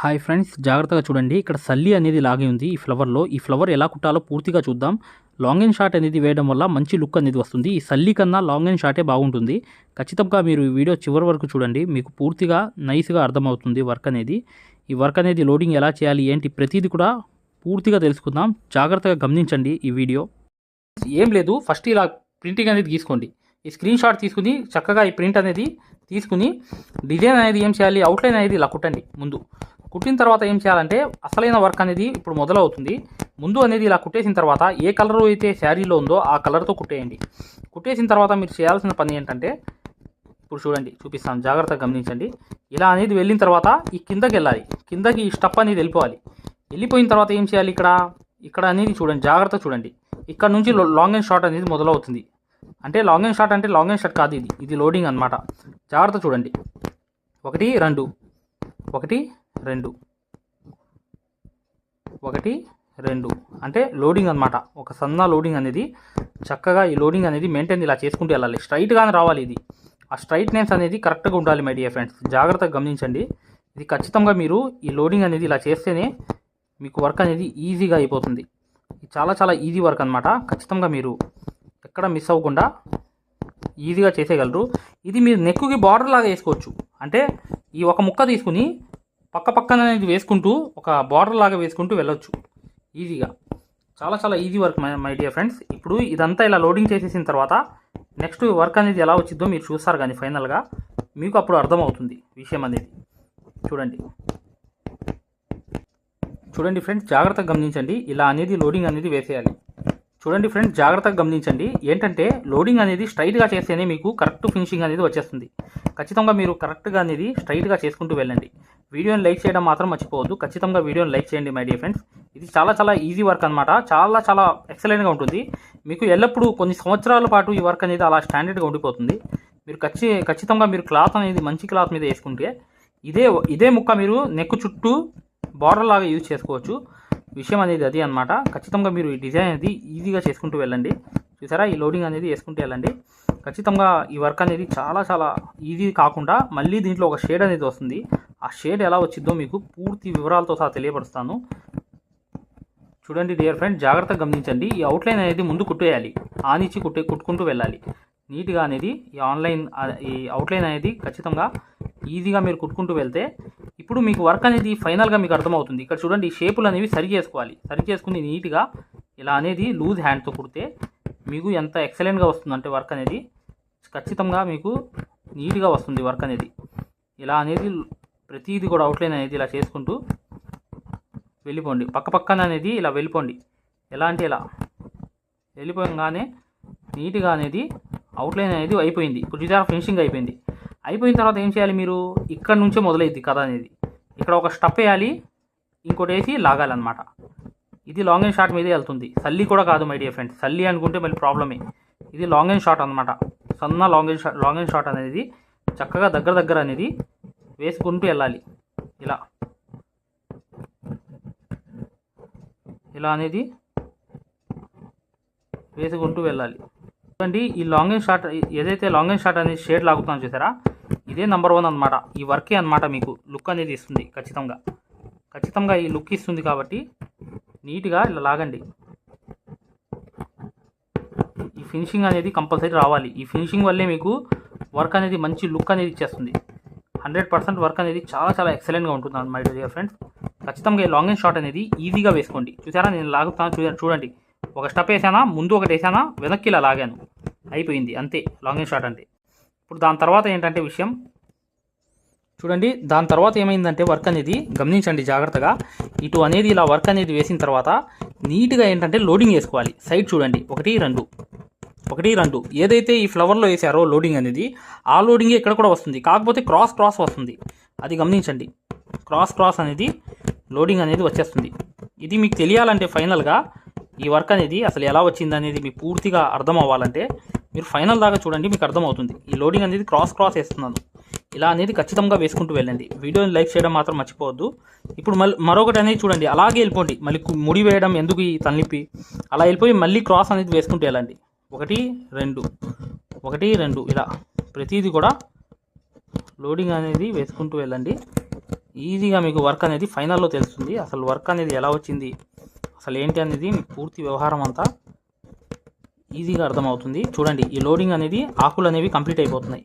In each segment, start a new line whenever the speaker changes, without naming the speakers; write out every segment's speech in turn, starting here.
Hi friends జాగ్రత్తగా చూడండి. ఇక్కడ సల్లి అనేది లాగి ఉంది ఈ ఫ్లవర్లో. ఈ ఫ్లవర్ ఎలా కుట్టాలో పూర్తిగా చూద్దాం. లాంగ్ అండ్ షార్ట్ అనేది వేయడం వల్ల మంచి లుక్ అనేది వస్తుంది. ఈ సల్లి కన్నా లాంగ్ అండ్ షార్టే బాగుంటుంది. ఖచ్చితంగా మీరు ఈ వీడియో చివరి వరకు చూడండి. మీకు పూర్తిగా నైస్గా అర్థమవుతుంది వర్క్ అనేది. ఈ వర్క్ అనేది లోడింగ్ ఎలా చేయాలి ఏంటి ప్రతిదీ కూడా పూర్తిగా తెలుసుకుందాం. జాగ్రత్తగా గమనించండి ఈ వీడియో. ఏం లేదు ఫస్ట్ ఇలా ప్రింటింగ్ అనేది తీసుకోండి ఈ స్క్రీన్ షాట్ తీసుకుని చక్కగా ఈ ప్రింట్ అనేది తీసుకుని డిజైన్ అనేది ఏం చేయాలి అవుట్లైన్ అనేది ఇలా కుట్టండి ముందు. కుట్టిన తర్వాత ఏం చేయాలంటే అసలైన వర్క్ అనేది ఇప్పుడు మొదలవుతుంది. ముందు అనేది ఇలా కుట్టేసిన తర్వాత ఏ కలర్ అయితే శారీలో ఉందో ఆ కలర్తో కుట్టేయండి. కుట్టేసిన తర్వాత మీరు చేయాల్సిన పని ఏంటంటే ఇప్పుడు చూడండి చూపిస్తాను. జాగ్రత్తగా గమనించండి. ఇలా అనేది వెళ్ళిన తర్వాత ఈ కిందకి వెళ్ళాలి. కిందకి ఈ స్టప్ అనేది వెళ్ళిపోవాలి. వెళ్ళిపోయిన తర్వాత ఏం చేయాలి ఇక్కడ? ఇక్కడ అనేది చూడండి జాగ్రత్త చూడండి. ఇక్కడ నుంచి లాంగ్ అండ్ షార్ట్ అనేది మొదలవుతుంది. అంటే లాంగ్ అండ్ షార్ట్ అంటే లాంగ్ అండ్ షార్ట్ కాదు ఇది. ఇది లోడింగ్ అన్నమాట. జాగ్రత్త చూడండి. ఒకటి రెండు. ఒకటి రెండు. ఒకటి రెండు. అంటే లోడింగ్ అన్నమాట. ఒక సన్న లోడింగ్ అనేది చక్కగా ఈ లోడింగ్ అనేది మెయింటైన్ ఇలా చేసుకుంటూ వెళ్ళాలి. స్ట్రైట్గానే రావాలి ఇది. ఆ స్ట్రైట్నెస్ అనేది కరెక్ట్గా ఉండాలి మై డియర్ ఫ్రెండ్స్ జాగ్రత్తగా గమనించండి. ఇది ఖచ్చితంగా మీరు ఈ లోడింగ్ అనేది ఇలా చేస్తేనే మీకు వర్క్ అనేది ఈజీగా అయిపోతుంది. ఇది చాలా చాలా ఈజీ వర్క్ అనమాట ఖచ్చితంగా మీరు ఎక్కడ మిస్ అవ్వకుండా ఈజీగా చేసేయగలరు. ఇది మీరు నెక్కుకి బార్డర్ లాగా వేసుకోవచ్చు. అంటే ఈ ఒక ముక్క తీసుకుని పక్క పక్కన అనేది వేసుకుంటూ ఒక బార్డర్ లాగా వేసుకుంటూ వెళ్ళొచ్చు. ఈజీగా చాలా చాలా easy work my dear friends ఇప్పుడు ఇదంతా ఇలా లోడింగ్ చేసేసిన తర్వాత నెక్స్ట్ వర్క్ అనేది ఎలా వచ్చిందో మీరు చూస్తారు కానీ ఫైనల్గా మీకు అప్పుడు అర్థమవుతుంది విషయం అనేది. చూడండి. చూడండి ఫ్రెండ్స్ జాగ్రత్తగా గమనించండి. ఇలా అనేది లోడింగ్ అనేది వేసేయాలి. చూడండి ఫ్రెండ్స్ జాగ్రత్తగా గమనించండి. ఏంటంటే లోడింగ్ అనేది స్ట్రైట్గా చేస్తేనే మీకు కరెక్ట్ ఫినిషింగ్ అనేది వచ్చేస్తుంది. ఖచ్చితంగా మీరు కరెక్ట్గా అనేది స్ట్రైట్గా చేసుకుంటూ వెళ్ళండి. వీడియోని లైక్ చేయడం మాత్రం మర్చిపోవద్దు. ఖచ్చితంగా వీడియోని లైక్ చేయండి మై డియర్ ఫ్రెండ్స్ ఇది చాలా చాలా ఈజీ వర్క్ అనమాట చాలా చాలా ఎక్సలెంట్గా ఉంటుంది. మీకు ఎల్లప్పుడూ కొన్ని సంవత్సరాల పాటు ఈ వర్క్ అనేది అలా స్టాండర్డ్గా ఉండిపోతుంది. మీరు ఖచ్చి ఖచ్చితంగా మీరు క్లాత్ అనేది మంచి క్లాత్ మీద వేసుకుంటే ఇదే ఇదే ముక్క మీరు నెక్ చుట్టూ బార్డర్ లాగా యూజ్ చేసుకోవచ్చు. విషయం అనేది అది అనమాట ఖచ్చితంగా మీరు ఈ డిజైన్ అనేది ఈజీగా చేసుకుంటూ వెళ్ళండి. చూసారా? ఈ లోడింగ్ అనేది వేసుకుంటూ వెళ్ళండి. ఖచ్చితంగా ఈ వర్క్ అనేది చాలా చాలా ఈజీ కాకుండా మళ్ళీ దీంట్లో ఒక షేడ్ అనేది వస్తుంది. ఆ షేడ్ ఎలా వచ్చిందో మీకు పూర్తి వివరాలతో సహా తెలియపరుస్తాను. చూడండి డియర్ ఫ్రెండ్ జాగ్రత్తగా గమనించండి. ఈ అవుట్లైన్ అనేది ముందు కుట్టేయాలి. ఆనిచ్చి కుట్టే కుట్టుకుంటూ వెళ్ళాలి. నీట్గా అనేది ఈ ఆన్లైన్ ఈ అవుట్లైన్ అనేది ఖచ్చితంగా ఈజీగా మీరు కుట్టుకుంటూ వెళ్తే ఇప్పుడు మీకు వర్క్ అనేది ఫైనల్గా మీకు అర్థమవుతుంది. ఇక్కడ చూడండి ఈ షేపులు అనేవి సరి చేసుకోవాలి. సరి చేసుకుని నీట్గా ఇలా అనేది లూజ్ హ్యాండ్తో కుడితే మీకు ఎంత ఎక్సలెంట్గా వస్తుందంటే వర్క్ అనేది. ఖచ్చితంగా మీకు నీట్గా వస్తుంది వర్క్ అనేది. ఇలా అనేది ప్రతిదీ కూడా అవుట్లైన్ అనేది ఇలా చేసుకుంటూ వెళ్ళిపోండి. పక్క పక్కన అనేది ఇలా వెళ్ళిపోండి. ఎలా అంటే ఇలా వెళ్ళిపోగానే నీట్గా అనేది అవుట్లైన్ అనేది అయిపోయింది. ఇప్పుడు చూసారా ఫినిషింగ్ అయిపోయింది. అయిపోయిన తర్వాత ఏం చేయాలి మీరు? ఇక్కడ నుంచే మొదలైద్ది కథ అనేది. ఇక్కడ ఒక స్టప్ వేయాలి ఇంకోటి వేసి లాగాలన్నమాట. ఇది లాంగ్ అండ్ షార్ట్ మీదే వెళ్తుంది. సల్లి కూడా కాదు మై డియర్ ఫ్రెండ్స్ సల్లి అనుకుంటే మళ్ళీ ప్రాబ్లమే ఇది లాంగ్ అండ్ షార్ట్ అనమాట సన్న long and short long and short అనేది చక్కగా దగ్గర దగ్గర అనేది వేసుకుంటూ వెళ్ళాలి. ఇలా. ఇలా అనేది వేసుకుంటూ వెళ్ళాలి. చూడండి ఈ లాంగ్ అండ్ షార్ట్ ఏదైతే లాంగ్ అండ్ షార్ట్ అనేది షేడ్ లాగుతున్నాను చూసారా? ఇదే నెంబర్ వన్ అనమాట ఈ వర్కే అనమాట మీకు. లుక్ అనేది ఇస్తుంది ఖచ్చితంగా. ఖచ్చితంగా ఈ లుక్ ఇస్తుంది కాబట్టి నీట్గా ఇలా లాగండి. ఫినిషింగ్ అనేది కంపల్సరీ రావాలి. ఈ ఫినిషింగ్ వల్లే మీకు వర్క్ అనేది మంచి లుక్ అనేది ఇచ్చేస్తుంది. హండ్రెడ్ పర్సెంట్ వర్క్ అనేది చాలా చాలా ఎక్సలెంట్గా ఉంటుంది మై డియర్ ఫ్రెండ్స్ ఖచ్చితంగా ఈ లాంగ్ అండ్ షార్ట్ అనేది ఈజీగా వేసుకోండి. చూసారా? నేను లాగుతాను చూడండి చూడండి. ఒక స్టెప్ వేసానా ముందు ఒకటి వేసానా వెనక్కి ఇలా లాగాను. అయిపోయింది అంతే. లాంగ్ అండ్ షార్ట్ అంటే. ఇప్పుడు దాని తర్వాత ఏంటంటే విషయం? చూడండి దాని తర్వాత ఏమైందంటే వర్క్ అనేది గమనించండి జాగ్రత్తగా. ఇటు అనేది ఇలా వర్క్ అనేది వేసిన తర్వాత నీట్గా ఏంటంటే లోడింగ్ వేసుకోవాలి. సైడ్ చూడండి ఒకటి రెండు. ఒకటి రెండు. ఏదైతే ఈ ఫ్లవర్లో వేసారో లోడింగ్ అనేది ఆ లోడింగ్ ఇక్కడ కూడా వస్తుంది. కాకపోతే క్రాస్ క్రాస్ వస్తుంది. అది గమనించండి. క్రాస్ క్రాస్ అనేది లోడింగ్ అనేది వచ్చేస్తుంది. ఇది మీకు తెలియాలంటే ఫైనల్గా ఈ వర్క్ అనేది అసలు ఎలా వచ్చింది అనేది మీకు పూర్తిగా అర్థం అవ్వాలంటే మీరు ఫైనల్ దాకా చూడండి మీకు అర్థమవుతుంది. ఈ లోడింగ్ అనేది క్రాస్ క్రాస్ వేస్తున్నాను. ఇలా అనేది ఖచ్చితంగా వేసుకుంటూ వెళ్ళండి. వీడియోని లైక్ చేయడం మాత్రం మర్చిపోవద్దు. ఇప్పుడు మళ్ళీ మరొకటి అనేది చూడండి. అలాగే వెళ్ళిపోండి. మళ్ళీ ముడి వేయడం ఎందుకు ఈ తలనిప్పి? అలా వెళ్ళిపోయి మళ్ళీ క్రాస్ అనేది వేసుకుంటూ వెళ్ళండి. ఒకటి రెండు. ఒకటి రెండు. ఇలా. ప్రతిదీ కూడా లోడింగ్ అనేది వేసుకుంటూ వెళ్ళండి. ఈజీగా మీకు వర్క్ అనేది ఫైనల్లో తెలుస్తుంది. అసలు వర్క్ అనేది ఎలా వచ్చింది? అసలు ఏంటి అనేది మీకు పూర్తి వ్యవహారం అంతా ఈజీగా అర్థమవుతుంది. చూడండి ఈ లోడింగ్ అనేది ఆకులు అనేవి కంప్లీట్ అయిపోతున్నాయి.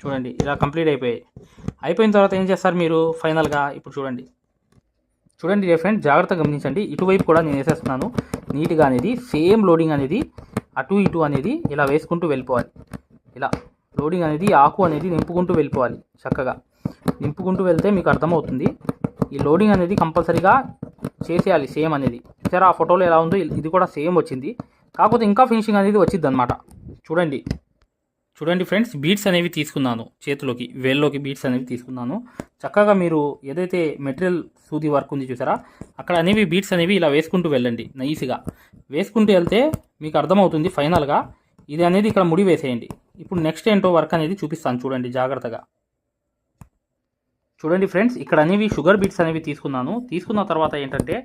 చూడండి ఇలా కంప్లీట్ అయిపోయాయి. అయిపోయిన తర్వాత ఏం చేస్తారు మీరు? ఫైనల్గా ఇప్పుడు చూడండి. చూడండి డియర్ ఫ్రెండ్ జాగ్రత్తగా గమనించండి. ఇటువైపు కూడా నేను వేసేస్తున్నాను. నీట్గా అనేది సేమ్ లోడింగ్ అనేది అటు ఇటు అనేది ఇలా వేసుకుంటూ వెళ్ళిపోవాలి. ఇలా లోడింగ్ అనేది ఆకు అనేది నింపుకుంటూ వెళ్ళిపోవాలి చక్కగా. నింపుకుంటూ వెళ్తే మీకు అర్థమవుతుంది. ఈ లోడింగ్ అనేది కంపల్సరీగా చేసేయాలి సేమ్ అనేది. సరే ఆ ఫోటోలో ఎలా ఉందో? ఇది కూడా సేమ్ వచ్చింది. కాకపోతే ఇంకా ఫినిషింగ్ అనేది వచ్చింది అనమాట చూడండి. చూడండి ఫ్రెండ్స్ బీట్స్ అనేవి తీసుకున్నాను చేతిలోకి వేల్లోకి బీట్స్ అనేవి తీసుకున్నాను. చక్కగా మీరు ఏదైతే మెటీరియల్ సూది వర్క్ ఉంది చూసారా అక్కడ అనేవి బీట్స్ అనేవి ఇలా వేసుకుంటూ వెళ్ళండి నైస్గా వేసుకుంటూ వెళ్తే మీకు అర్థమవుతుంది ఫైనల్గా ఇది అనేది ఇక్కడ ముడి వేసేయండి. ఇప్పుడు నెక్స్ట్ ఏంటో వర్క్ అనేది చూపిస్తాను చూడండి జాగ్రత్తగా. చూడండి ఫ్రెండ్స్ ఇక్కడ అనేవి షుగర్ బీట్స్ అనేవి తీసుకున్నాను. తీసుకున్న తర్వాత ఏంటంటే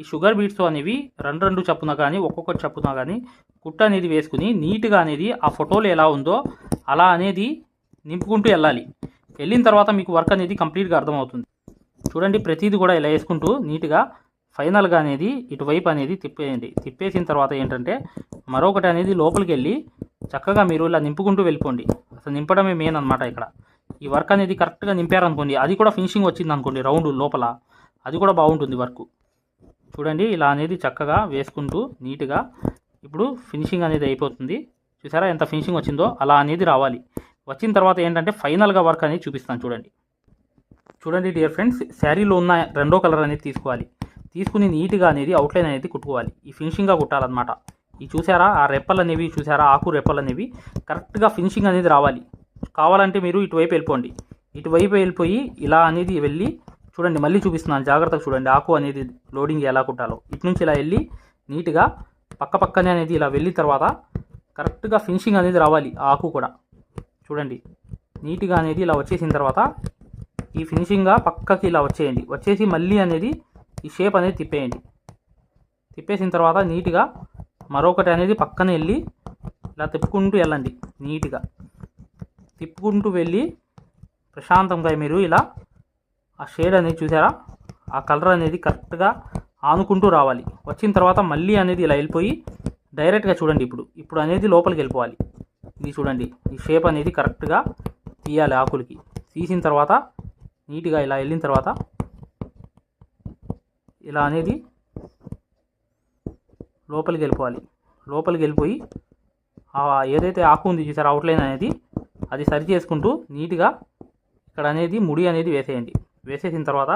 ఈ షుగర్ బీట్స్ అనేవి రెండు రెండు చప్పున కానీ ఒక్కొక్కటి చప్పున కానీ కుట్ట అనేది వేసుకుని నీట్గా అనేది ఆ ఫోటోలో ఎలా ఉందో అలా అనేది నింపుకుంటూ వెళ్ళాలి. వెళ్ళిన తర్వాత మీకు వర్క్ అనేది కంప్లీట్గా అర్థమవుతుంది. చూడండి ప్రతిదీ కూడా ఇలా వేసుకుంటూ నీట్గా ఫైనల్గా అనేది ఇటువైపు అనేది తిప్పేయండి. తిప్పేసిన తర్వాత ఏంటంటే మరొకటి అనేది లోపలికి వెళ్ళి చక్కగా మీరు ఇలా నింపుకుంటూ వెళ్ళిపోండి. అసలు నింపడమే మెయిన్ అనమాట ఇక్కడ. ఈ వర్క్ అనేది కరెక్ట్గా నింపారనుకోండి అది కూడా ఫినిషింగ్ వచ్చింది అనుకోండి రౌండ్ లోపల అది కూడా బాగుంటుంది వర్క్. చూడండి ఇలా అనేది చక్కగా వేసుకుంటూ నీట్గా ఇప్పుడు ఫినిషింగ్ అనేది అయిపోతుంది. చూసారా ఎంత ఫినిషింగ్ వచ్చిందో? అలా అనేది రావాలి. వచ్చిన తర్వాత ఏంటంటే ఫైనల్గా వర్క్ అనేది చూపిస్తాను చూడండి. చూడండి డియర్ ఫ్రెండ్స్ శారీలో ఉన్న రెండో కలర్ అనేది తీసుకోవాలి. తీసుకుని నీట్గా అనేది అవుట్లైన్ అనేది కుట్టుకోవాలి. ఈ ఫినిషింగ్గా కుట్టాలన్నమాట. ఈ చూసారా ఆ రెప్పలు అనేవి చూసారా ఆకు రెప్పలు అనేవి కరెక్ట్గా ఫినిషింగ్ అనేది రావాలి. కావాలంటే మీరు ఇటువైపు వెళ్ళిపోండి. ఇటువైపు వెళ్ళిపోయి ఇలా అనేది వెళ్ళి చూడండి మళ్ళీ చూపిస్తున్నాను. జాగ్రత్తగా చూడండి ఆకు అనేది లోడింగ్ ఎలా కుట్టాలో. ఇటు నుంచి ఇలా వెళ్ళి నీట్గా పక్క పక్కనే అనేది ఇలా వెళ్ళిన తర్వాత కరెక్ట్గా ఫినిషింగ్ అనేది రావాలి ఆ ఆకు కూడా. చూడండి నీట్గా అనేది ఇలా వచ్చేసిన తర్వాత ఈ ఫినిషింగ్గా పక్కకి ఇలా వచ్చేయండి. వచ్చేసి మళ్ళీ అనేది ఈ షేప్ అనేది తిప్పేయండి. తిప్పేసిన తర్వాత నీట్గా మరొకటి అనేది పక్కన వెళ్ళి ఇలా తిప్పుకుంటూ వెళ్ళండి నీట్గా. తిప్పుకుంటూ వెళ్ళి ప్రశాంతంగా మీరు ఇలా ఆ షేడ్ అనేది చూసారా? ఆ కలర్ అనేది కరెక్ట్గా ఆనుకుంటూ రావాలి. వచ్చిన తర్వాత మళ్ళీ అనేది ఇలా వెళ్ళిపోయి డైరెక్ట్గా చూడండి ఇప్పుడు. ఇప్పుడు అనేది లోపలికి వెళ్ళిపోవాలి. ఇది చూడండి. ఈ షేప్ అనేది కరెక్ట్గా తీయాలి ఆకులకి. తీసిన తర్వాత నీట్గా ఇలా వెళ్ళిన తర్వాత ఇలా అనేది లోపలికి వెళ్ళిపోవాలి. లోపలికి వెళ్ళిపోయి ఏదైతే ఆకు ఉంది చూసారు అవుట్లైన్ అనేది అది సరి చేసుకుంటూ నీట్గా ఇక్కడ అనేది ముడి అనేది వేసేయండి. వేసేసిన తర్వాత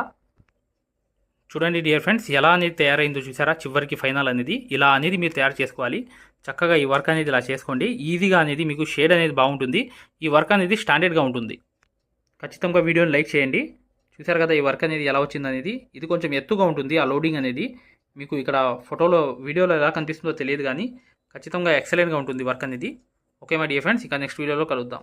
చూడండి డియర్ ఫ్రెండ్స్ ఎలా అనేది తయారైందో చూసారా? చివరికి ఫైనల్ అనేది. ఇలా అనేది మీరు తయారు చేసుకోవాలి. చక్కగా ఈ వర్క్ అనేది ఇలా చేసుకోండి. ఈజీగా అనేది మీకు షేడ్ అనేది బాగుంటుంది. ఈ వర్క్ అనేది స్టాండర్డ్గా ఉంటుంది. ఖచ్చితంగా వీడియోని లైక్ చేయండి. చూసారు కదా ఈ వర్క్ అనేది ఎలా వచ్చింది అనేది? ఇది కొంచెం ఎత్తుగా ఉంటుంది ఆ లోడింగ్ అనేది. మీకు ఇక్కడ ఫోటోలో వీడియోలో ఎలా కనిపిస్తుందో తెలియదు కానీ ఖచ్చితంగా ఎక్సలెంట్గా ఉంటుంది వర్క్ అనేది. ఓకే మై డియర్ ఫ్రెండ్స్ ఇక నెక్స్ట్ వీడియోలో కలుద్దాం.